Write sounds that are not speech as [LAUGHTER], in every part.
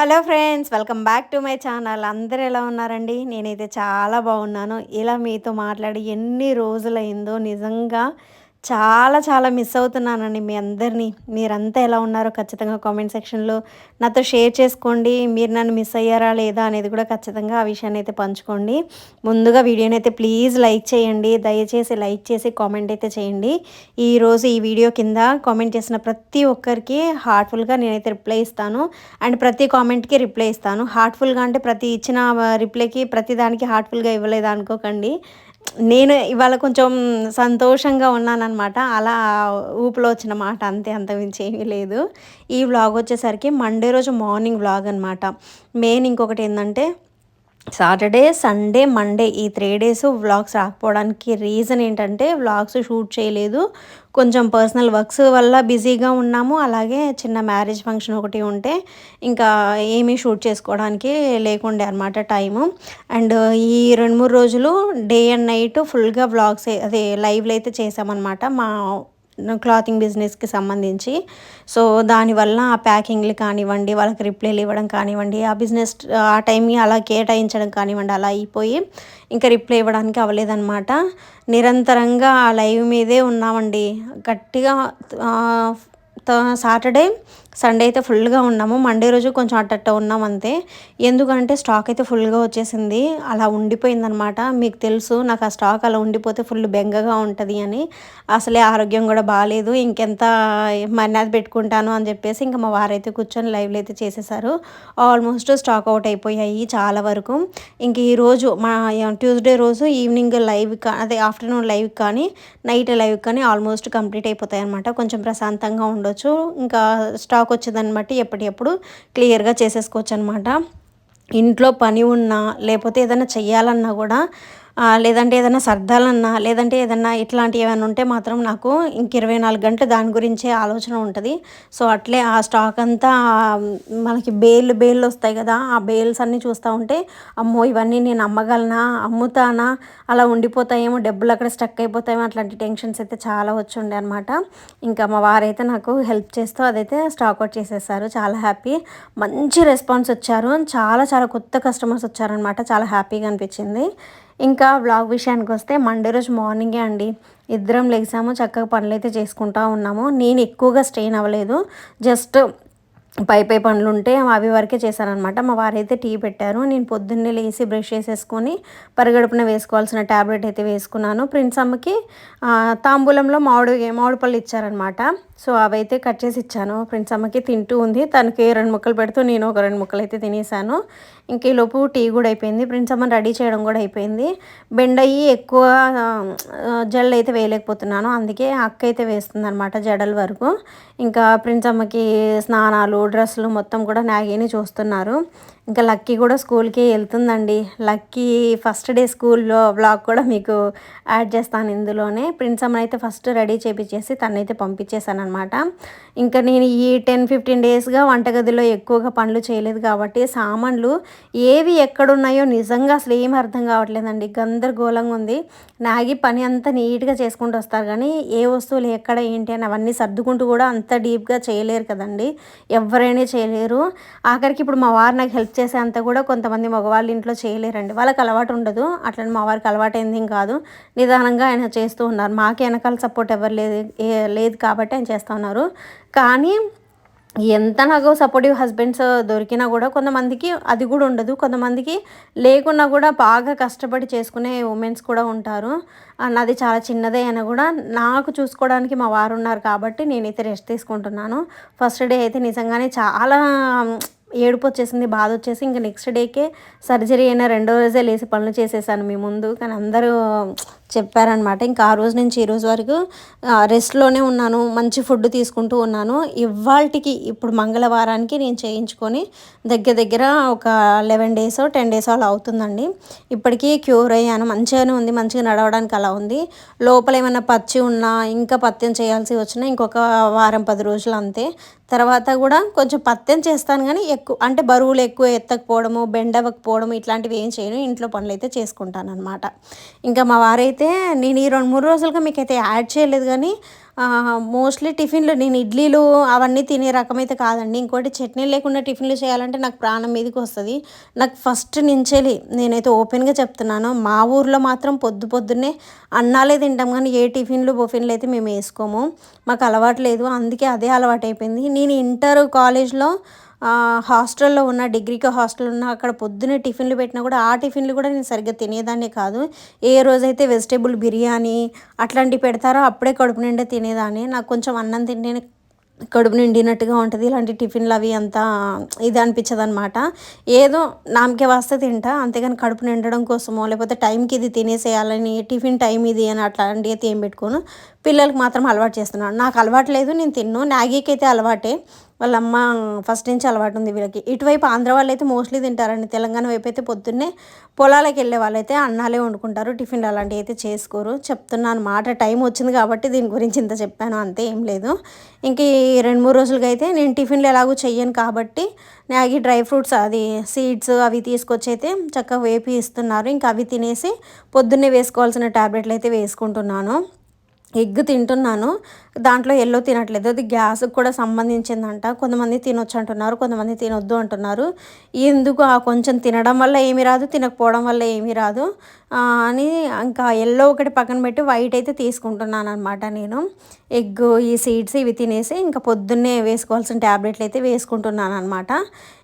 Hello friends welcome back to my channel. అందరూ ఎలా ఉన్నారండి? నేనైతే చాలా బాగున్నాను. ఇలా మీతో మాట్లాడి ఎన్ని రోజులైందో నిజంగా చాలా చాలా మిస్ అవుతున్నానండి మీ అందరినీ. మీరంతా ఎలా ఉన్నారో ఖచ్చితంగా కామెంట్ సెక్షన్లో నాతో షేర్ చేసుకోండి. మీరు నన్ను మిస్ అయ్యారా లేదా అనేది కూడా ఖచ్చితంగా ఆ విషయాన్ని అయితే పంచుకోండి. ముందుగా వీడియోని అయితే ప్లీజ్ లైక్ చేయండి. దయచేసి లైక్ చేసి కామెంట్ అయితే చేయండి. ఈరోజు ఈ వీడియో కింద కామెంట్ చేసిన ప్రతి ఒక్కరికి హార్ట్ఫుల్గా నేనైతే రిప్లై ఇస్తాను. అండ్ ప్రతి కామెంట్కి రిప్లై ఇస్తాను. హార్ట్ఫుల్గా అంటే ప్రతి ఇచ్చిన రిప్లైకి ప్రతి దానికి హార్ట్ఫుల్గా ఇవ్వలేదు అనుకోకండి. నేను ఇవాళ కొంచెం సంతోషంగా ఉన్నానన్నమాట. అలా ఊపిలో వచ్చిన మాట అంతే అంత ఏమీ లేదు. ఈ వ్లాగ్ వచ్చేసరికి మండే రోజు మార్నింగ్ వ్లాగ్ అనమాట మెయిన్ ఇంకొకటి ఏంటంటే సాటర్డే సండే మండే ఈ త్రీ డేస్ వ్లాగ్స్ రాకపోవడానికి రీజన్ ఏంటంటే వ్లాగ్స్ షూట్ చేయలేదు. కొంచెం పర్సనల్ వర్క్స్ వల్ల బిజీగా ఉన్నాము. అలాగే చిన్న మ్యారేజ్ ఫంక్షన్ ఒకటి ఉంటే ఇంకా ఏమీ షూట్ చేసుకోవడానికి లేకుండే అనమాట టైము అండ్ ఈ రెండు మూడు రోజులు డే అండ్ నైట్ ఫుల్గా వ్లాగ్స్ అదే లైవ్లో అయితే చేసామన్నమాట మా క్లాతింగ్ బిజినెస్కి సంబంధించి. సో దానివల్ల ఆ ప్యాకింగ్లు కానివ్వండి వాళ్ళకి రిప్లైలు ఇవ్వడం కానివ్వండి ఆ బిజినెస్ ఆ టైంని అలా కేటాయించడం కానివ్వండి అలా అయిపోయి ఇంకా రిప్లై ఇవ్వడానికి అవ్వలేదన్నమాట. నిరంతరంగా ఆ లైవ్ మీదే ఉన్నామండి. గట్టిగా సాటర్డే సండే అయితే ఫుల్గా ఉన్నాము. మండే రోజు కొంచెం అట్టట్ట ఉన్నాం అంతే. ఎందుకంటే స్టాక్ అయితే ఫుల్గా వచ్చేసింది. అలా ఉండిపోయిందనమాట మీకు తెలుసు నాకు ఆ స్టాక్ అలా ఉండిపోతే ఫుల్ బెంగగా ఉంటుంది అని. అసలే ఆరోగ్యం కూడా బాగాలేదు ఇంకెంత మర్యాద పెట్టుకుంటాను అని చెప్పేసి ఇంకా మా వారైతే కూర్చొని లైవ్లో అయితే చేసేసారు. ఆల్మోస్ట్ స్టాక్ అవుట్ అయిపోయాయి చాలా వరకు. ఇంక ఈరోజు మా ట్యూస్డే రోజు ఈవినింగ్ లైవ్ కా అదే ఆఫ్టర్నూన్ లైవ్ కానీ నైట్ లైవ్ కానీ ఆల్మోస్ట్ కంప్లీట్ అయిపోతాయి అనమాట కొంచెం ప్రశాంతంగా ఉండొచ్చు. ఇంకా స్టాక్ స్టాక్ వచ్చేదాన్ని బట్టి ఎప్పటికప్పుడు క్లియర్గా చేసేసుకోవచ్చు అనమాట ఇంట్లో పని ఉన్నా లేకపోతే ఏదైనా చెయ్యాలన్నా కూడా లేదంటే ఏదైనా సర్దాలన్నా లేదంటే ఏదన్నా ఇట్లాంటివి ఏమైనా ఉంటే మాత్రం నాకు ఇంక ఇరవై నాలుగు గంటలు దాని గురించే ఆలోచన ఉంటుంది. సో అట్లే ఆ స్టాక్ అంతా మనకి బేల్ బేల్ వస్తాయి కదా ఆ బేల్స్ అన్నీ చూస్తూ ఉంటే అమ్మో ఇవన్నీ నేను అమ్మగలనా అమ్ముతానా అలా ఉండిపోతాయేమో డబ్బులు అక్కడ స్టక్ అయిపోతాయేమో అట్లాంటి టెన్షన్స్ అయితే చాలా వచ్చి ఉండే అనమాట ఇంకా మా వారైతే నాకు హెల్ప్ చేస్తూ అదైతే స్టాక్ అవుట్ చేసేసారు. చాలా హ్యాపీ మంచి రెస్పాన్స్ వచ్చారు. చాలా చాలా కొత్త కస్టమర్స్ వచ్చారనమాట చాలా హ్యాపీగా అనిపించింది. ఇంకా బ్లాగ్ విషయానికి వస్తే మండే రోజు మార్నింగే అండి. ఇద్దరం లేసాము చక్కగా పనులైతే చేసుకుంటా ఉన్నాము. నేను ఎక్కువగా స్ట్రెయిన్ అవ్వలేదు. జస్ట్ పై పై పనులు ఉంటే అవి వరకే చేశానమాట మా వారైతే టీ పెట్టారు. నేను పొద్దున్నే లేచి బ్రష్ చేసేసుకొని పరిగడుపున వేసుకోవాల్సిన ట్యాబ్లెట్ అయితే వేసుకున్నాను. ప్రిన్స్ అమ్మకి తాంబూలంలో మామిడి మామిడి పళ్ళు ఇచ్చారనమాట సో అవైతే కట్ చేసి ఇచ్చాను. ఫ్రెండ్స్ అమ్మకి తింటూ ఉంది. తనకి రెండు ముక్కలు పెడుతూ నేను ఒక రెండు ముక్కలు అయితే తినేసాను. ఇంక లోపు టీ కూడా అయిపోయింది. ఫ్రెండ్స్ అమ్మ రెడీ చేయడం కూడా అయిపోయింది. బెండయ్యి ఎక్కువ జడలు అయితే వేయలేకపోతున్నాను. అందుకే అక్క అయితే వేస్తుంది అనమాట జడల వరకు. ఇంకా ప్రిన్స్ అమ్మకి స్నానాలు డ్రెస్సులు మొత్తం కూడా నాగేని చూస్తున్నారు. ఇంకా లక్కీ కూడా స్కూల్కి వెళ్తుందండి. లక్కీ ఫస్ట్ డే స్కూల్లో బ్లాగ్ కూడా మీకు యాడ్ చేస్తాను ఇందులోనే. ప్రిన్స్ అమ్మ అయితే ఫస్ట్ రెడీ చేపించేసి తనైతే పంపించేశాను అనమాట ఇంకా నేను ఈ టెన్ ఫిఫ్టీన్ డేస్గా వంటగదిలో ఎక్కువగా పనులు చేయలేదు కాబట్టి సామాన్లు ఏవి ఎక్కడున్నాయో నిజంగా అసలు ఏం అర్థం కావట్లేదండి. గందరగోళంగా ఉంది. నాగి పని అంతా నీట్గా చేసుకుంటూ వస్తారు కానీ ఏ వస్తువులు ఎక్కడ ఏంటి అని అవన్నీ సర్దుకుంటూ కూడా అంత డీప్గా చేయలేరు కదండి. ఎవరైనా చేయలేరు. ఆఖరికి ఇప్పుడు మా వారు నాకు హెల్ప్ చేసే అంత కూడా కొంతమంది మగవాళ్ళు ఇంట్లో చేయలేరండి. వాళ్ళకి అలవాటు ఉండదు. అట్లని మా వారికి అలవాటు అయింది కాదు. నిదానంగా ఆయన చేస్తూ ఉన్నారు. మాకు వెనకాల సపోర్ట్ ఎవరు లేదు లేదు కాబట్టి ఆయన చేస్తూ ఉన్నారు. కానీ ఎంత నాకు సపోర్టివ్ హస్బెండ్స్ దొరికినా కూడా కొంతమందికి అది కూడా ఉండదు. కొంతమందికి లేకున్నా కూడా బాగా కష్టపడి చేసుకునే ఉమెన్స్ కూడా ఉంటారు. నాది చాలా చిన్నదే అయినా కూడా నాకు చూసుకోవడానికి మా వారు ఉన్నారు కాబట్టి నేనైతే రెస్ట్ తీసుకుంటున్నాను. ఫస్ట్ డే అయితే నిజంగానే చాలా ఏడుపు వచ్చేసింది బాధ వచ్చేసి ఇంకా నెక్స్ట్ డేకే సర్జరీ అయినా రెండో రోజే లేచి పనులు చేసేసాను మీ ముందు. కానీ అందరూ చెప్పారనమాట. ఇంకా ఆ రోజు నుంచి ఈ రోజు వరకు రెస్ట్లోనే ఉన్నాను మంచి ఫుడ్ తీసుకుంటూ ఉన్నాను. ఇవాళకి ఇప్పుడు మంగళవారానికి నేను చేయించుకొని దగ్గర దగ్గర ఒక లెవెన్ డేస్ టెన్ డేస్ అలా అవుతుందండి. ఇప్పటికీ క్యూర్ అయ్యాను. మంచిగానే ఉంది మంచిగా నడవడానికి అలా ఉంది. లోపల ఏమైనా పచ్చి ఉన్నా ఇంకా పత్యం చేయాల్సి వచ్చినా ఇంకొక వారం పది రోజులు అంతే. తర్వాత కూడా కొంచెం పత్యం చేస్తాను కానీ ఎక్కువ అంటే బరువులు ఎక్కువ ఎత్తకపోవడము బెండవకపోవడము ఇట్లాంటివి ఏం చేయను. ఇంట్లో పనులు అయితే చేసుకుంటాను అనమాట ఇంకా మా వారైతే అయితే నేను ఈ రెండు మూడు రోజులుగా మీకైతే యాడ్ చేయలేదు కానీ మోస్ట్లీ టిఫిన్లు నేను ఇడ్లీలు అవన్నీ తినే రకమైతే కాదండి. ఇంకోటి చట్నీ లేకుండా టిఫిన్లు చేయాలంటే నాకు ప్రాణం మీదకి వస్తుంది. నాకు ఫస్ట్ నుంచేలి నేనైతే ఓపెన్గా చెప్తున్నాను. మా ఊర్లో మాత్రం పొద్దు పొద్దున్నే అన్నాలే తింటాం కానీ ఏ టిఫిన్లు బొఫిన్లు అయితే మేము వేసుకోము. మాకు అలవాటు లేదు. అందుకే అదే అలవాటు అయిపోయింది నేను ఇంటర్ కాలేజ్లో హాస్టల్లో ఉన్న డిగ్రీకి హాస్టల్ ఉన్న అక్కడ పొద్దున్నే టిఫిన్లు పెట్టినా కూడా ఆ టిఫిన్లు కూడా నేను సరిగ్గా తినేదాన్ని కాదు. ఏ రోజైతే వెజిటేబుల్ బిర్యానీ అట్లాంటివి పెడతారో అప్పుడే కడుపు నిండా తినేదాన్ని. నాకు కొంచెం అన్నం తింటేనే కడుపు నిండినట్టుగా ఉంటుంది. ఇలాంటి టిఫిన్లు అవి అంతా ఇది అనిపించదు అనమాట ఏదో నామకే వస్తే తింటా. అంతేగాని కడుపు నిండడం కోసమో లేకపోతే టైంకి ఇది తినేసేయాలని టిఫిన్ టైం ఇది అని అట్లాంటివి అయితే ఏం పెట్టుకోను. పిల్లలకు మాత్రం అలవాటు చేస్తున్నాను. నాకు అలవాటు లేదు నేను తిన్ను. నాగీకి అయితే అలవాటే. వాళ్ళ అమ్మ ఫస్ట్ నుంచి అలవాటు ఉంది వీళ్ళకి. ఇటువైపు ఆంధ్ర వాళ్ళు అయితే మోస్ట్లీ తింటారండి. తెలంగాణ వైపు అయితే పొద్దున్నే పొలాలకు వెళ్ళే వాళ్ళైతే అన్నాలే వండుకుంటారు. టిఫిన్లు అలాంటివి అయితే చేసుకోరు. చెప్తున్నాను మాట టైం వచ్చింది కాబట్టి దీని గురించి ఇంత చెప్పాను అంతే ఏం లేదు. ఇంక ఈ రెండు మూడు రోజులకి అయితే నేను టిఫిన్లు ఎలాగో చెయ్యను కాబట్టి నాకు డ్రై ఫ్రూట్స్ అది సీడ్స్ అవి తీసుకొచ్చి అయితే చక్కగా వేపి ఇస్తున్నారు. ఇంకా అవి తినేసి పొద్దున్నే వేసుకోవాల్సిన ట్యాబ్లెట్లు అయితే వేసుకుంటున్నాను. ఎగ్ తింటున్నాను. దాంట్లో ఎల్లో తినట్లేదు. అది గ్యాస్కి కూడా సంబంధించిందంట. కొంతమంది తినొచ్చు అంటున్నారు కొంతమంది తినొద్దు అంటున్నారు. ఎందుకు ఆ కొంచెం తినడం వల్ల ఏమీ రాదు తినకపోవడం వల్ల ఏమీ రాదు. అని ఇంకా ఎల్లో ఒకటి పక్కన పెట్టి వైట్ అయితే తీసుకుంటున్నాను అనమాట నేను. ఎగ్ ఈ సీడ్స్ ఇవి తినేసి ఇంకా పొద్దున్నే వేసుకోవాల్సిన ట్యాబ్లెట్లు అయితే వేసుకుంటున్నాను అనమాట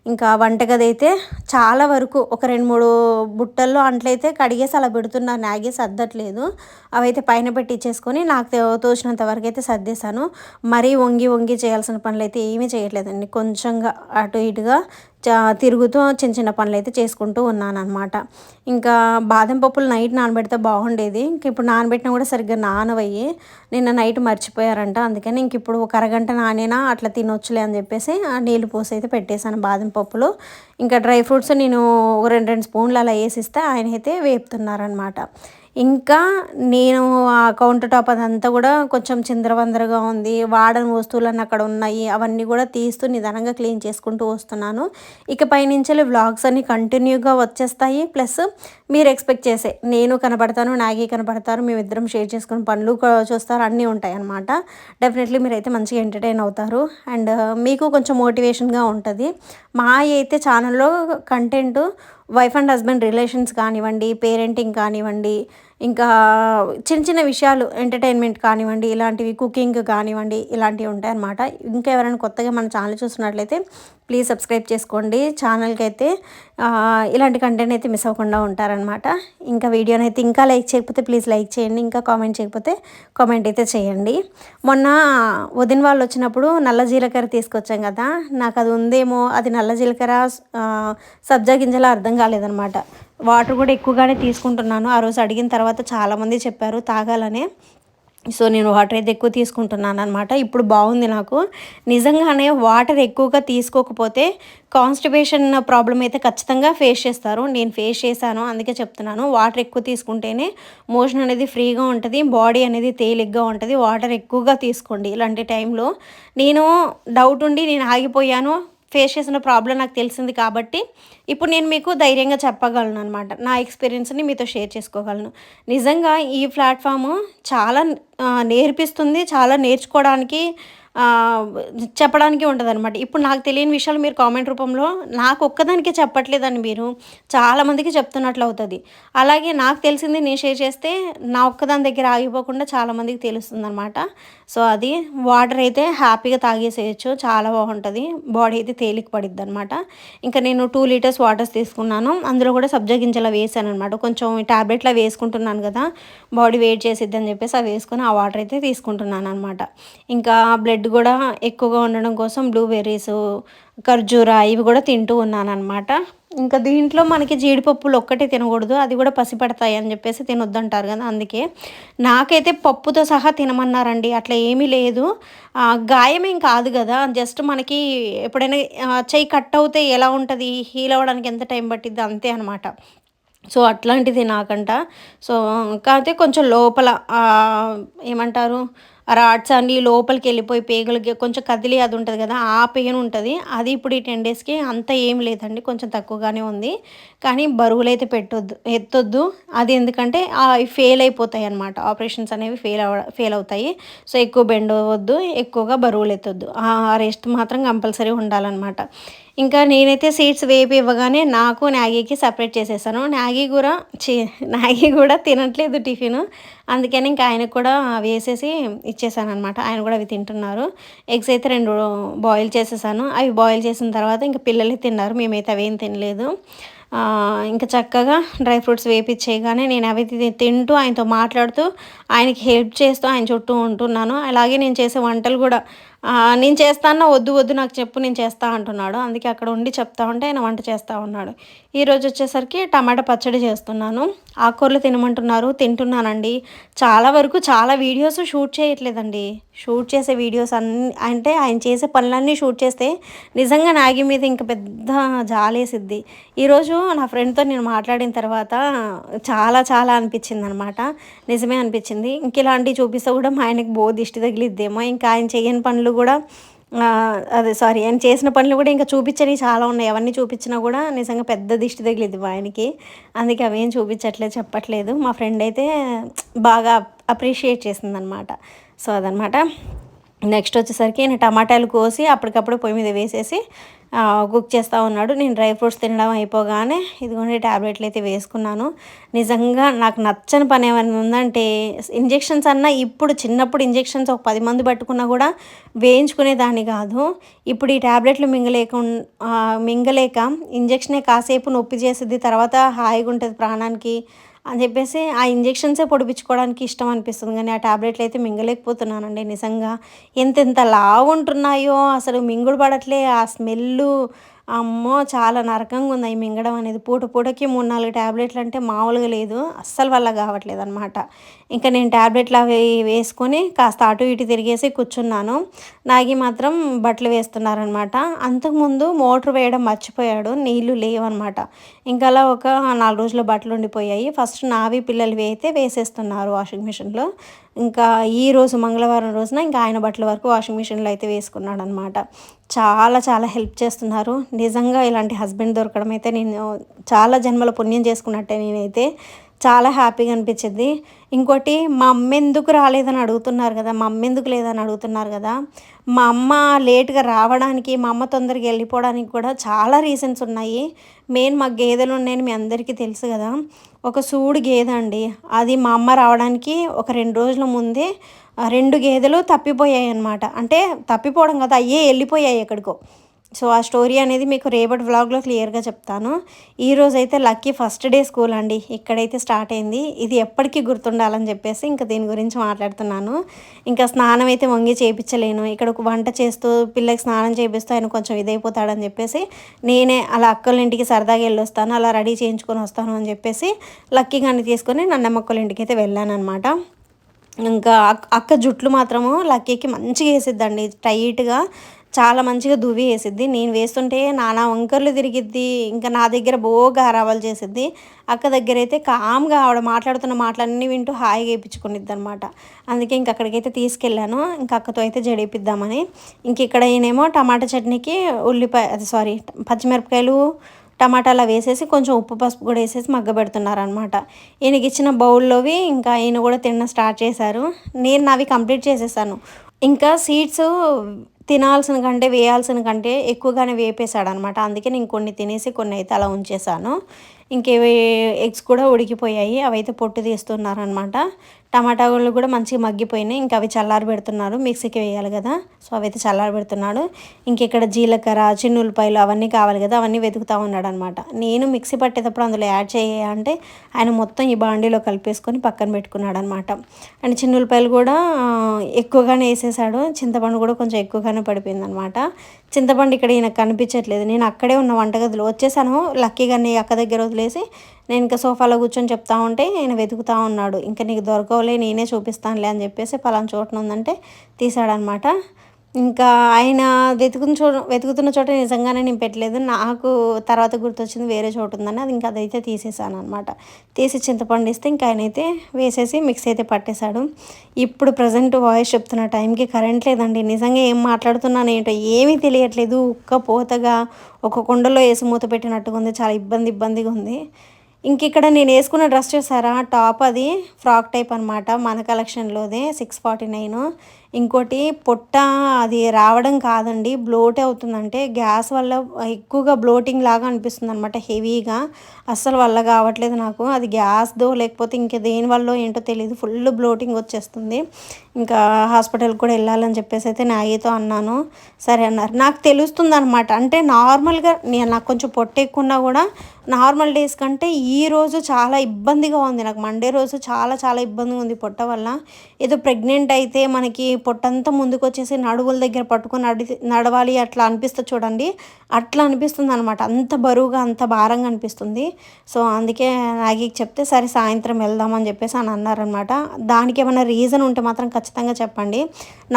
ఇంకా వంటగది అయితే చాలా వరకు ఒక రెండు మూడు బుట్టల్లో అంట్లయితే కడిగేసి అలా పెడుతున్నారు నాగేసి అద్దట్లేదు. అవైతే పైన పెట్టి ఇచ్చేసుకొని నాకు తోచినంత వరకు అయితే సర్దేశాను. మరీ వంగి వంగి చేయాల్సిన పనులు అయితే ఏమీ చేయట్లేదండి. కొంచెంగా అటు ఇటుగా తిరుగుతూ చిన్న చిన్న పనులు అయితే చేసుకుంటూ ఉన్నాను అనమాట ఇంకా బాదం పప్పులు నైట్ నానబెడితే బాగుండేది. ఇంక ఇప్పుడు నానబెట్టినా కూడా సరిగ్గా నానవయ్యి. నిన్న నైట్ మర్చిపోయారంట. అందుకని ఇంక ఇప్పుడు ఒక అరగంట నానేనా అట్లా తినొచ్చులే అని చెప్పేసి నీళ్ళు పోసి అయితే పెట్టేశాను బాదం పప్పులు. ఇంకా డ్రై ఫ్రూట్స్ నేను రెండు రెండు స్పూన్లు అలా వేసిస్తే ఆయన అయితే వేపుతున్నారనమాట ఇంకా నేను ఆ కౌంటర్ టాప్ అదంతా కూడా కొంచెం చిందరవందరగా ఉంది. వాడని వస్తువులన్నీ అక్కడ ఉన్నాయి. అవన్నీ కూడా తీస్తూ నిదానంగా క్లీన్ చేసుకుంటూ వస్తున్నాను. ఇక పైనుంచి వ్లాగ్స్ అన్ని కంటిన్యూగా వచ్చేస్తాయి. ప్లస్ మీరు ఎక్స్పెక్ట్ చేసే నేను కనబడతాను నాగి కనబడతారు మేమిద్దరం షేర్ చేసుకుని పనులు చూస్తారు అన్నీ ఉంటాయి అనమాట డెఫినెట్లీ మీరైతే మంచిగా ఎంటర్టైన్ అవుతారు. అండ్ మీకు కొంచెం మోటివేషన్గా ఉంటుంది. మా అయితే ఛానల్లో content wife and husband relations కానివ్వండి పేరెంటింగ్ కానివ్వండి ఇంకా చిన్న చిన్న విషయాలు ఎంటర్టైన్మెంట్ కానివ్వండి ఇలాంటివి కుకింగ్ కానివ్వండి ఇలాంటివి ఉంటాయన్నమాట. ఇంకా ఎవరైనా కొత్తగా మన ఛానల్ చూస్తున్నట్లయితే ప్లీజ్ సబ్స్క్రైబ్ చేసుకోండి. ఛానల్కి అయితే ఇలాంటి కంటెంట్ అయితే మిస్ అవ్వకుండా ఉంటారనమాట ఇంకా వీడియోని అయితే ఇంకా లైక్ చేయకపోతే ప్లీజ్ లైక్ చేయండి. ఇంకా కామెంట్ చేయకపోతే కామెంట్ అయితే చేయండి. మొన్న వదిన వాళ్ళు వచ్చినప్పుడు నల్ల జీలకర్ర తీసుకొచ్చాం కదా నాకు అది ఉందేమో అది నల్ల జీలకర్ర సబ్జా గింజలా అర్థం కాలేదనమాట వాటర్ కూడా ఎక్కువగానే తీసుకుంటున్నాను. ఆ రోజు అడిగిన తర్వాత చాలామంది చెప్పారు తాగాలనే. సో నేను వాటర్ అయితే ఎక్కువ తీసుకుంటున్నాను అనమాట ఇప్పుడు బాగుంది నాకు. నిజంగానే వాటర్ ఎక్కువగా తీసుకోకపోతే కాన్స్టిపేషన్ ప్రాబ్లం అయితే ఖచ్చితంగా ఫేస్ చేస్తారు. నేను ఫేస్ చేశాను అందుకే చెప్తున్నాను. వాటర్ ఎక్కువ తీసుకుంటేనే మోషన్ అనేది ఫ్రీగా ఉంటుంది బాడీ అనేది తేలిగ్గా ఉంటుంది. వాటర్ ఎక్కువగా తీసుకోండి ఇలాంటి టైంలో. నేను డౌట్ ఉండి నేను ఆగిపోయాను. ఫేస్ చేసిన ప్రాబ్లం నాకు తెలిసింది కాబట్టి ఇప్పుడు నేను మీకు ధైర్యంగా చెప్పగలను అనమాట నా ఎక్స్పీరియన్స్ని మీతో షేర్ చేసుకోగలను. నిజంగా ఈ ప్లాట్ఫామ్ చాలా నేర్పిస్తుంది చాలా నేర్చుకోవడానికి చెప్పడానికి ఉంటుంది అనమాట ఇప్పుడు నాకు తెలియని విషయాలు మీరు కామెంట్ రూపంలో నాకు ఒక్కదానికే చెప్పట్లేదని మీరు. చాలామందికి చెప్తున్నట్లు అవుతుంది. అలాగే నాకు తెలిసింది నేను షేర్ చేస్తే నా ఒక్కదాని దగ్గర ఆగిపోకుండా చాలామందికి తెలుస్తుంది అనమాట సో అది వాటర్ అయితే హ్యాపీగా తాగేసేయచ్చు. చాలా బాగుంటుంది. బాడీ అయితే తేలిక పడిద్ది అనమాట ఇంకా నేను టూ లీటర్స్ వాటర్స్ తీసుకున్నాను. అందులో కూడా సబ్జా గింజల వేసాను అనమాట కొంచెం ట్యాబ్లెట్లా వేసుకుంటున్నాను కదా బాడీ వెయిట్ చేసిద్ది అని చెప్పేసి అవి వేసుకొని ఆ వాటర్ అయితే తీసుకుంటున్నాను అనమాట ఇంకా బ్లడ్ కూడా ఎక్కువగా ఉండడం కోసం బ్లూబెర్రీస్ ఖర్జూరా ఇవి కూడా తింటూ ఉన్నాను అనమాట ఇంకా దీంట్లో మనకి జీడిపప్పులు ఒక్కటే తినకూడదు అది కూడా పసిపడతాయి అని చెప్పేసి తినొద్దంటారు కదా అందుకే. నాకైతే పప్పుతో సహా తినమన్నారండి అట్లా ఏమీ లేదు. గాయమేం కాదు కదా జస్ట్ మనకి ఎప్పుడైనా చెయ్యి కట్ అవుతే ఎలా ఉంటుంది హీల్ అవ్వడానికి ఎంత టైం పట్టిద్ది అంతే అనమాట సో అట్లాంటిది నాకంట. సో కాకపోతే కొంచెం లోపల ఏమంటారు రాడ్స్ అన్ని లోపలికి వెళ్ళిపోయి పేగులకి కొంచెం కదిలి అది ఉంటుంది కదా ఆ పెయిన్ ఉంటుంది. అది ఇప్పుడు ఈ టెన్ డేస్కి అంత ఏం లేదండి కొంచెం తక్కువగానే ఉంది. కానీ బరువులు అయితే పెట్టొద్దు ఎత్తొద్దు. అది ఎందుకంటే అవి ఫెయిల్ అయిపోతాయి అనమాట ఆపరేషన్స్ అనేవి ఫెయిల్ అవ ఫెయిల్ అవుతాయి. సో ఎక్కువ బెండ్ అవ్వద్దు ఎక్కువగా బరువులు ఎత్తొద్దు. ఆ రెస్ట్ మాత్రం కంపల్సరీ ఉండాలన్నమాట. ఇంకా నేనైతే సీడ్స్ వేపి ఇవ్వగానే నాకు నాగీకి సపరేట్ చేసేసాను. నాగీ కూడా చే నాగీ కూడా తినట్లేదు టిఫిన్. అందుకని ఇంకా ఆయనకు కూడా వేసేసి ఇచ్చేసాను అనమాట ఆయన కూడా అవి తింటున్నారు. ఎగ్స్ అయితే రెండు బాయిల్ చేసేసాను. అవి బాయిల్ చేసిన తర్వాత ఇంకా పిల్లలే తిన్నారు. మేమైతే అవేం తినలేదు. ఇంకా చక్కగా డ్రై ఫ్రూట్స్ వేపించేయగానే నేను అవి తింటూ ఆయనతో మాట్లాడుతూ ఆయనకి హెల్ప్ చేస్తూ ఆయన చుట్టూ ఉంటున్నాను. అలాగే నేను చేసే వంటలు కూడా నేను చేస్తాను వద్దు వద్దు నాకు చెప్పు నేను చేస్తా అంటున్నాడు. అందుకే అక్కడ ఉండి చెప్తా ఉంటే ఆయన వంట చేస్తూ ఉన్నాడు. ఈరోజు వచ్చేసరికి టమాటా పచ్చడి చేస్తున్నాను. ఆకుకూరలు తినమంటున్నారు తింటున్నానండి. చాలా వరకు చాలా వీడియోస్ షూట్ చేయట్లేదండి. షూట్ చేసే వీడియోస్ అన్ని అంటే ఆయన చేసే పనులన్నీ షూట్ చేస్తే నిజంగా నాగి మీద ఇంకా పెద్ద జాలేసిద్ది. ఈరోజు నా ఫ్రెండ్తో నేను మాట్లాడిన తర్వాత చాలా చాలా అనిపించింది అనమాట నిజమే అనిపించింది. ఇంక ఇలాంటివి చూపిస్తే కూడా మా ఆయనకి బో దిష్టి తగిలిద్దేమో. ఇంకా ఆయన చేయని పనులు కూడా అదే సారీ ఆయన చేసిన పనులు కూడా ఇంకా చూపించని చాలా ఉన్నాయి. అవన్నీ చూపించినా కూడా నిజంగా పెద్ద దిష్టి తగిలిద్ది మా ఆయనకి. అందుకే అవేం చూపించట్లేదు చెప్పట్లేదు. మా ఫ్రెండ్ అయితే బాగా అప్రిషియేట్ చేసిందనమాట. సో అదనమాట. నెక్స్ట్ వచ్చేసరికి నేను టమాటాలు కోసి అప్పటికప్పుడు పొయ్యి మీద వేసేసి కుక్ చేస్తూ ఉన్నాడు. నేను డ్రై ఫ్రూట్స్ తినడం అయిపోగానే ఇదిగోండి ట్యాబ్లెట్లు అయితే వేసుకున్నాను. నిజంగా నాకు నచ్చని పని ఏమైనా ఉందంటే ఇంజెక్షన్స్ అన్నా ఇప్పుడు చిన్నప్పుడు ఇంజెక్షన్స్ ఒక పది మంది పట్టుకున్నా కూడా వేయించుకునేదాన్ని కాదు. ఇప్పుడు ఈ ట్యాబ్లెట్లు మింగలేక మింగలేక ఇంజెక్షనే కాసేపు నొప్పి చేసిద్ది తర్వాత హాయిగా ఉంటుంది ప్రాణానికి. అని చెప్పేసి ఆ ఇంజెక్షన్సే పొడిపించుకోవడానికి ఇష్టం అనిపిస్తుంది. కానీ ఆ ట్యాబ్లెట్లు అయితే మింగలేకపోతున్నానండి నిజంగా. ఎంతెంత లావు ఉంటున్నాయో అసలు మింగుడు పడట్లే ఆ స్మెల్లు అమ్మో చాలా నరకంగా ఉంది అవి మింగడం అనేది. పూట పూటకి మూడు నాలుగు ట్యాబ్లెట్లు అంటే మామూలుగా లేదు. అస్సలు వల్ల కావట్లేదు అనమాట ఇంకా నేను ట్యాబ్లెట్లు అవి వేసుకొని కాస్త అటు ఇటు తిరిగేసి కూర్చున్నాను. నాగి మాత్రం బట్టలు వేస్తున్నారనమాట అంతకుముందు మోటార్ వేయడం మర్చిపోయాడు. నీళ్ళు లేవన్నమాట. ఇంకా అలా ఒక నాలుగు రోజులు బట్టలు ఉండిపోయాయి ఫస్ట్ నావి పిల్లలు అయితే వేసేస్తున్నారు వాషింగ్ మిషన్లో. ఇంకా ఈ రోజు మంగళవారం రోజున ఇంకా ఆయన బట్టల వరకు వాషింగ్ మిషన్లో అయితే వేసుకున్నాడు అనమాట చాలా చాలా హెల్ప్ చేస్తున్నారు. నిజంగా ఇలాంటి హస్బెండ్ దొరకడం అయితే నేను చాలా జన్మల పుణ్యం చేసుకున్నట్టే నేనైతే. చాలా హ్యాపీగా అనిపించింది. ఇంకోటి మా అమ్మ ఎందుకు రాలేదని అడుగుతున్నారు కదా మా అమ్మ ఎందుకు లేదని అడుగుతున్నారు కదా మా అమ్మ లేట్గా రావడానికి మా అమ్మ తొందరగా వెళ్ళిపోవడానికి కూడా చాలా రీజన్స్ ఉన్నాయి. మెయిన్ మా గేదెలు ఉన్నాయని మీ అందరికీ తెలుసు కదా ఒక సూడు గేదె అండి. అది మా అమ్మ రావడానికి ఒక రెండు రోజుల ముందే రెండు గేదెలు తప్పిపోయాయి అనమాట అంటే తప్పిపోవడం కదా అయ్యే వెళ్ళిపోయాయి ఎక్కడికో. సో ఆ స్టోరీ అనేది మీకు రేపటి వ్లాగ్లో క్లియర్గా చెప్తాను. ఈరోజు అయితే లక్కీ ఫస్ట్ డే స్కూల్ అండి. ఇక్కడైతే స్టార్ట్ అయింది. ఇది ఎప్పటికీ గుర్తుండాలని చెప్పేసి ఇంకా దీని గురించి మాట్లాడుతున్నాను. ఇంకా స్నానం అయితే వంగి చేయించలేను ఇక్కడ ఒక వంట చేస్తూ పిల్లకి స్నానం చేపిస్తూ ఆయన కొంచెం ఇదైపోతాడని చెప్పేసి నేనే అలా అక్కల ఇంటికి సరదాగా వెళ్ళొస్తాను. అలా రెడీ చేయించుకొని వస్తాను అని చెప్పేసి లక్కీ కానీ తీసుకొని నన్నమ్మక్కల ఇంటికి అయితే వెళ్ళాను అనమాట ఇంకా అక్క జుట్లు మాత్రము లక్కీకి మంచిగా వేసిద్దండి. టైట్గా చాలా మంచిగా దువ్వి వేసిద్ది. నేను వేస్తుంటే నానా వంకర్లు తిరిగిద్ది. ఇంకా నా దగ్గర బోగా రావాలి చేసిద్ది. అక్క దగ్గర అయితే కామ్గా ఆవిడ మాట్లాడుతున్న మాటలన్నీ వింటూ హాయిగా వేయించుకునిద్ది అనమాట అందుకే ఇంక అక్కడికైతే తీసుకెళ్ళాను. ఇంక అక్కతో అయితే జడిపిద్దామని. ఇంక ఇక్కడ ఈయనేమో టమాటా చట్నీకి ఉల్లిపాయ అది సారీ పచ్చిమిరపకాయలు టమాటాలు వేసేసి కొంచెం ఉప్పు పసుపు కూడా వేసేసి మగ్గబెడుతున్నారనమాట ఈయనకి ఇచ్చిన బౌల్లోవి ఇంకా ఈయన కూడా తినడం స్టార్ట్ చేశారు. నేను అవి కంప్లీట్ చేసేసాను. ఇంకా సీడ్స్ తినాల్సిన కంటే వేయాల్సిన కంటే ఎక్కువగానే వేపేశాడు అనమాట అందుకే నేను కొన్ని తినేసి కొన్ని అయితే అలా ఉంచేసాను ఇంకేవి ఎగ్స్ కూడా ఉడికిపోయాయి. అవైతే పొట్టు తీస్తున్నారనమాట టమాటాలు కూడా మంచిగా మగ్గిపోయినాయి. ఇంకా అవి చల్లారి పెడుతున్నారు. మిక్సీకి వేయాలి కదా. సో అవైతే చల్లారి పెడుతున్నాడు. ఇంకెక్కడ జీలకర్ర చిన్న ఉల్లిపాయలు అవన్నీ కావాలి కదా. అవన్నీ వెతుకుతూ ఉన్నాడు అనమాట నేను మిక్సీ పట్టేటప్పుడు అందులో యాడ్ చేయాలంటే ఆయన మొత్తం ఈ బాండీలో కలిపేసుకొని పక్కన పెట్టుకున్నాడు అనమాట అండ్ చిన్న ఉల్లిపాయలు కూడా ఎక్కువగానే వేసేసాడు. చింతపండు కూడా కొంచెం ఎక్కువగానే పడిపోయింది అనమాట చింతపండు ఇక్కడ ఈయన కనిపించట్లేదు. నేను అక్కడే ఉన్న వంటగదిలో వచ్చేసాను. లక్కీగా అక్క దగ్గర వదిలేసి నేను ఇంకా సోఫాలో కూర్చొని చెప్తా ఉంటే ఆయన వెతుకుతా ఉన్నాడు. ఇంకా నీకు దొరకవులే నేనే చూపిస్తానులే అని చెప్పేసి పలానా చోటన ఉందంటే తీసాడనమాట ఇంకా ఆయన వెతుకుతున్న చోట వెతుకుతున్న చోట నిజంగానే నేను పెట్టలేదు. నాకు తర్వాత గుర్తొచ్చింది వేరే చోటు ఉందని. అది ఇంకా అదైతే తీసేసాను అనమాట తీసి చింతపండు ఇస్తే ఇంకా ఆయన అయితే వేసేసి మిక్స్ అయితే పట్టేశాడు. ఇప్పుడు ప్రజెంట్ వాయిస్ చెప్తున్న టైంకి కరెంట్ లేదండి. నిజంగా ఏం మాట్లాడుతున్నాను ఏంటో ఏమీ తెలియట్లేదు. ఉక్క పోతగా ఒక కుండలో వేసి మూత పెట్టినట్టుగా ఉంది. చాలా ఇబ్బంది ఇబ్బందిగా ఉంది. ఇంక ఇక్కడ నేను వేసుకున్న డ్రెస్ చూసారా? టాప్ అది ఫ్రాక్ టైప్ అనమాట మన కలెక్షన్లోదే సిక్స్ ఫార్టీ నైన్. ఇంకోటి పొట్ట అది రావడం కాదండి బ్లోట్ అవుతుందంటే గ్యాస్ వల్ల ఎక్కువగా బ్లోటింగ్ లాగా అనిపిస్తుంది అనమాట హెవీగా. అస్సలు వల్ల కావట్లేదు నాకు. అది గ్యాస్దో లేకపోతే ఇంకా దేనివల్ల ఏంటో తెలియదు ఫుల్ బ్లోటింగ్ వచ్చేస్తుంది. ఇంకా హాస్పిటల్కి కూడా వెళ్ళాలని చెప్పేసి అయితే నాగితో అన్నాను. సరే అన్నారు. నాకు తెలుస్తుంది అనమాట అంటే నార్మల్గా నేను నాకు కొంచెం పొట్ట ఎక్కున్నా కూడా నార్మల్ డేస్ కంటే ఈ రోజు చాలా ఇబ్బందిగా ఉంది. నాకు మండే రోజు చాలా చాలా ఇబ్బందిగా ఉంది పొట్ట వల్ల. ఏదో ప్రెగ్నెంట్ అయితే మనకి పొట్టంతా ముందుకు వచ్చేసి నడువుల దగ్గర పట్టుకొని నడి నడవాలి అట్లా అనిపిస్తుంది చూడండి. అట్లా అనిపిస్తుంది అనమాట అంత బరువుగా అంత భారంగా అనిపిస్తుంది. సో అందుకే నాగికి చెప్తే సరే సాయంత్రం వెళ్దామని చెప్పేసి అని అన్నారనమాట దానికి ఏమైనా రీజన్ ఉంటే మాత్రం ఖచ్చితంగా చెప్పండి.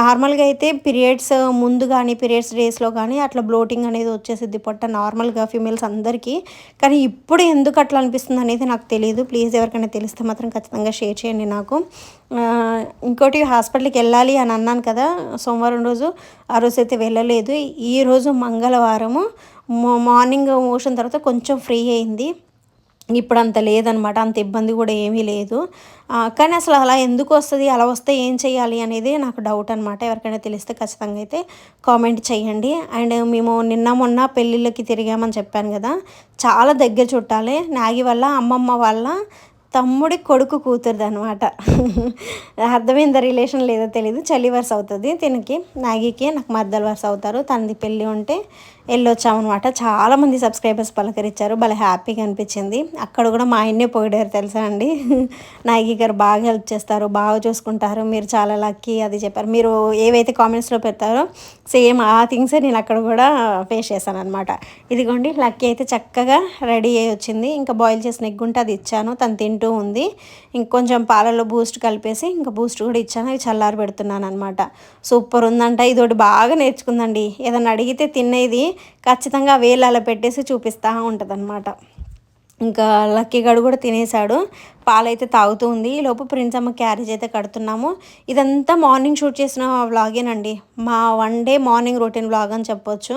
నార్మల్గా అయితే పీరియడ్స్ ముందు కానీ పీరియడ్స్ డేస్లో కానీ అట్లా బ్లోటింగ్ అనేది వచ్చేసిద్ది పొట్ట నార్మల్గా ఫీమేల్స్ అందరికీ. కానీ ఇప్పుడు ఎందుకు అట్లా అనిపిస్తుంది అనేది నాకు తెలియదు ప్లీజ్ ఎవరికైనా తెలిస్తే మాత్రం ఖచ్చితంగా షేర్ చేయండి నాకు. ఇంకోటి హాస్పిటల్కి వెళ్ళాలి అని అన్నాను కదా సోమవారం రోజు ఆ రోజు అయితే వెళ్ళలేదు. ఈరోజు మంగళవారము మార్నింగ్ మోషన్ తర్వాత కొంచెం ఫ్రీ అయింది. ఇప్పుడు అంత లేదనమాట అంత ఇబ్బంది కూడా ఏమీ లేదు. కానీ అసలు అలా ఎందుకు వస్తుంది అలా వస్తే ఏం చేయాలి అనేది నాకు డౌట్ అనమాట. ఎవరికైనా తెలిస్తే ఖచ్చితంగా అయితే కామెంట్ చేయండి. అండ్ మేము నిన్న మొన్న పెళ్ళిళ్ళకి తిరిగామని చెప్పాను కదా చాలా దగ్గర చుట్టాలే. నాగి వల్ల అమ్మమ్మ వాళ్ళ తమ్ముడి కొడుకు కూతురుది అనమాట అర్థమైందా? రిలేషన్ లేదో తెలియదు చలి వరుస అవుతుంది. తినకి నాగికి నాకు మద్దలు వరుస అవుతారు. తనది పెళ్ళి ఉంటే వెళ్ళొచ్చామన్నమాట. చాలామంది సబ్స్క్రైబర్స్ పలకరించారు. భలే హ్యాపీగా అనిపించింది. అక్కడ కూడా మా ఆయన్నే పొగిడారు తెలుసా అండి? [LAUGHS] నాయకి గారు బాగా హెల్ప్ చేస్తారు బాగా చూసుకుంటారు. మీరు చాలా లక్కీ అది చెప్పారు. మీరు ఏవైతే కామెంట్స్లో పెడతారో సేమ్ ఆ థింగ్సే నేను అక్కడ కూడా ఫేస్ చేశాను అనమాట ఇదిగోండి లక్కీ అయితే చక్కగా రెడీ అయ్యి వచ్చింది. ఇంకా బాయిల్ చేసిన ఎగ్ ఉంటే అది ఇచ్చాను. తను తింటూ ఉంది. ఇంకొంచెం పాలలో బూస్ట్ కలిపేసి ఇంకా బూస్ట్ కూడా ఇచ్చాను. అవి చల్లారి పెడుతున్నాను అనమాట సూపర్ ఉందంట. ఇదోటి బాగా నేర్చుకుందండి. ఏదన్నా అడిగితే తినేది ఖచ్చితంగా వేలు అలా పెట్టేసి చూపిస్తూ ఉంటుంది అనమాట ఇంకా లక్కీ గడు కూడా తినేశాడు. పాలైతే తాగుతూ ఉంది. లోపు ప్రిన్స్ అమ్మ క్యారేజ్ అయితే కడుతున్నాము. ఇదంతా మార్నింగ్ షూట్ చేసిన వ్లాగేనండి మా one day morning routine vlog అని చెప్పొచ్చు.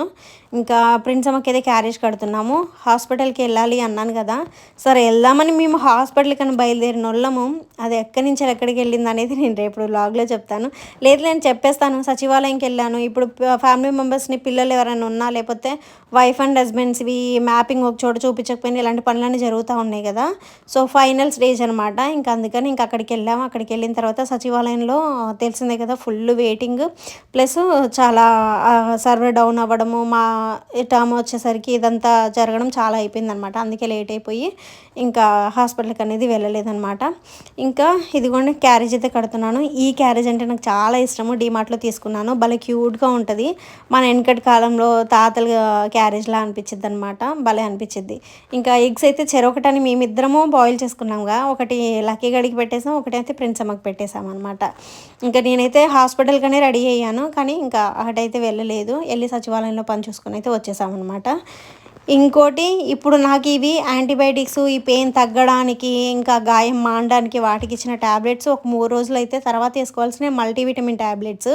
ఇంకా ప్రిన్స్ అమ్మకి అయితే క్యారేజ్ కడుతున్నాము హాస్పిటల్కి వెళ్ళాలి అన్నాను కదా. సరే వెళ్దామని మేము హాస్పిటల్కి అని బయలుదేరిన వాళ్ళము. అది ఎక్కడి నుంచి ఎక్కడికి వెళ్ళింది అనేది నేను రేపు లాగ్లో చెప్తాను. లేదు నేను చెప్పేస్తాను. సచివాలయంకి వెళ్ళాను. ఇప్పుడు ఫ్యామిలీ మెంబర్స్ని పిల్లలు ఎవరైనా ఉన్నా లేకపోతే వైఫ్ అండ్ హస్బెండ్స్వి మ్యాపింగ్ ఒక చోట చూపించకపోయినా ఇలాంటి పనులన్నీ జరుగుతూ ఉన్నాయి కదా. సో ఫైనల్ స్టేజ్ అనమాట ఇంకా అందుకని ఇంకా అక్కడికి వెళ్ళాము. అక్కడికి వెళ్ళిన తర్వాత సచివాలయంలో తెలిసిందే కదా ఫుల్ వెయిటింగ్ ప్లస్ చాలా సర్వర్ డౌన్ అవ్వడము మా టర్మ్ వచ్చేసరికి ఇదంతా జరగడం చాలా అయిపోయిందనమాట. అందుకే లేట్ అయిపోయి ఇంకా హాస్పిటల్కి అనేది వెళ్ళలేదనమాట ఇంకా ఇదిగోండి క్యారేజ్ అయితే కడుతున్నాను. ఈ క్యారేజ్ అంటే నాకు చాలా ఇష్టము. డీమార్ట్లో తీసుకున్నాను. భలే క్యూట్గా ఉంటుంది. మన వెనకటి కాలంలో తాతలు క్యారేజ్లా అనిపించింది అనమాట భలే అనిపించింది ఇంకా ఎగ్స్ అయితే చెరొకటని మేమిద్దరము బాయిల్ చేసుకున్నాంగా. ఒకటి లక్కీ గడికి పెట్టేసాం ఒకటి అయితే ప్రిన్స్ అమ్మకి పెట్టేసాం అనమాట ఇంకా నేనైతే హాస్పిటల్కనే రెడీ అయ్యాను. కానీ ఇంకా అటైతే వెళ్ళలేదు. వెళ్ళి సచివాలయంలో పని చూసుకుని అయితే వచ్చేసామన్నమాట. ఇంకోటి ఇప్పుడు నాకు ఇవి యాంటీబయాటిక్స్ ఈ పెయిన్ తగ్గడానికి ఇంకా గాయం మానడానికి వాటికి ఇచ్చిన ట్యాబ్లెట్స్ ఒక మూడు రోజులు అయితే తర్వాత వేసుకోవాల్సిన మల్టీవిటమిన్ ట్యాబ్లెట్స్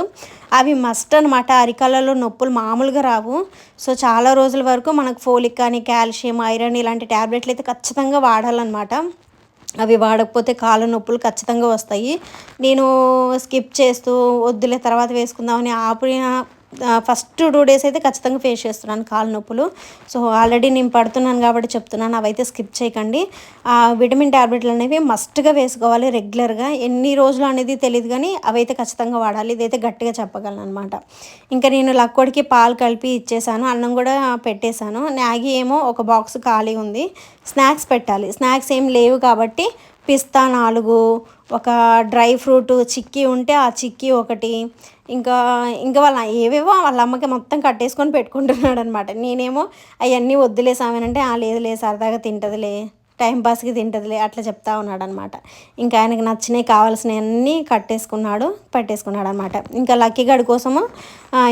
అవి మస్ట్ అనమాట అరికాలలో నొప్పులు మామూలుగా రావు. సో చాలా రోజుల వరకు మనకు ఫోలిక్ కానీ కాల్షియం ఐరన్ ఇలాంటి ట్యాబ్లెట్లు అయితే ఖచ్చితంగా వాడాలన్నమాట. అవి వాడకపోతే కాళ్ళ నొప్పులు ఖచ్చితంగా వస్తాయి. నేను స్కిప్ చేస్తూ వద్దులే తర్వాత వేసుకుందామని ఆపిన ఫస్ట్ టూ డేస్ అయితే ఖచ్చితంగా ఫేస్ చేస్తున్నాను కాలు నొప్పులు. సో ఆల్రెడీ నేను పడుతున్నాను కాబట్టి చెప్తున్నాను అవైతే స్కిప్ చేయకండి. ఆ విటమిన్ ట్యాబ్లెట్లు అనేవి మస్ట్గా వేసుకోవాలి రెగ్యులర్గా ఎన్ని రోజులు అనేది తెలియదు కానీ అవైతే ఖచ్చితంగా వాడాలి. ఇదైతే గట్టిగా చెప్పగలను అనమాట ఇంకా నేను లక్కోడికి పాలు కలిపి ఇచ్చేసాను అన్నం కూడా పెట్టేశాను. మ్యాగీ ఏమో ఒక బాక్స్ ఖాళీ ఉంది. స్నాక్స్ పెట్టాలి. స్నాక్స్ ఏం లేవు కాబట్టి పిస్తా నాలుగు ఒక డ్రై ఫ్రూట్ చిక్కీ ఉంటే ఆ చిక్కీ ఒకటి. ఇంకా ఇంకా వాళ్ళ ఏవేవో వాళ్ళ అమ్మకి మొత్తం కట్టేసుకొని పెట్టుకుంటున్నాడు అనమాట నేనేమో అవన్నీ వద్దులేసామేనంటే ఆ లేదు లే సరదాగా తింటదిలే టైంపాస్కి తింటదిలే అట్లా చెప్తా ఉన్నాడు అనమాట ఇంకా ఆయనకు నచ్చినవి కావాల్సినవన్నీ కట్టేసుకున్నాడు పట్టేసుకున్నాడు అనమాట ఇంకా లక్కీ గడి కోసము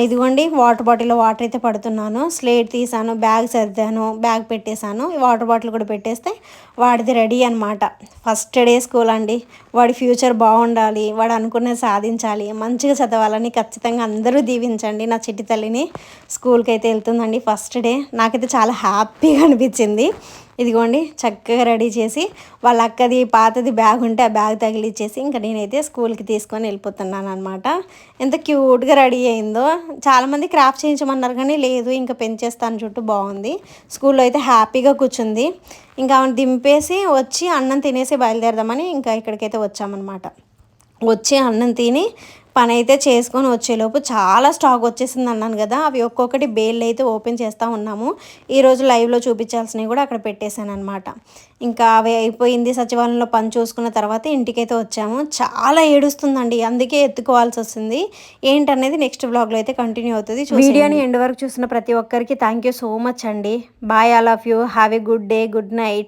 ఇదిగోండి వాటర్ బాటిల్లో వాటర్ అయితే పడుతున్నాను. స్లేట్ తీసాను బ్యాగ్ సర్దాను బ్యాగ్ పెట్టేశాను. వాటర్ బాటిల్ కూడా పెట్టేస్తే వాడిది రెడీ అనమాట ఫస్ట్ డే స్కూల్ అండి. వాడి ఫ్యూచర్ బాగుండాలి వాడు అనుకున్నది సాధించాలి. మంచిగా చదవాలని ఖచ్చితంగా అందరూ దీవించండి నా చిట్టి తల్లిని. స్కూల్కి అయితే వెళ్తుందండి ఫస్ట్ డే నాకైతే చాలా హ్యాపీగా అనిపించింది. ఇదిగోండి చక్కగా రెడీ చేసి వాళ్ళ అక్కది పాతది బ్యాగ్ ఉంటే ఆ బ్యాగ్ తగిలిచ్చేసి ఇంకా నేనైతే స్కూల్కి తీసుకొని వెళ్ళిపోతున్నాను అనమాట ఎంత క్యూట్గా రెడీ అయిందో. చాలామంది క్రాఫ్ట్ చేయించమన్నారు కానీ లేదు ఇంకా పెంచేస్తాను చుట్టూ బాగుంది. స్కూల్లో అయితే హ్యాపీగా కూర్చుంది. ఇంకా ఆమె దింపేసి వచ్చి అన్నం తినేసి బయలుదేరదామని ఇంకా ఇక్కడికైతే వచ్చామన్నమాట. వచ్చి అన్నం తిని పని అయితే చేసుకొని వచ్చేలోపు చాలా స్టాక్ వచ్చేసింది అన్నాను కదా అవి ఒక్కొక్కటి బేల్ అయితే ఓపెన్ చేస్తూ ఉన్నాము. ఈరోజు లైవ్లో చూపించాల్సినవి కూడా అక్కడ పెట్టేశాను అనమాట ఇంకా అవి అయిపోయింది సచివాలయంలో పని చూసుకున్న తర్వాత ఇంటికైతే వచ్చాము. చాలా ఏడుస్తుందండి అందుకే ఎత్తుకోవాల్సి వస్తుంది. ఏంటనేది నెక్స్ట్ బ్లాగ్లో అయితే కంటిన్యూ అవుతుంది వీడియోని ఎండ్ వరకు చూసిన ప్రతి ఒక్కరికి థ్యాంక్ యూ సో మచ్ అండి. Bye all of you. Have a good day good night.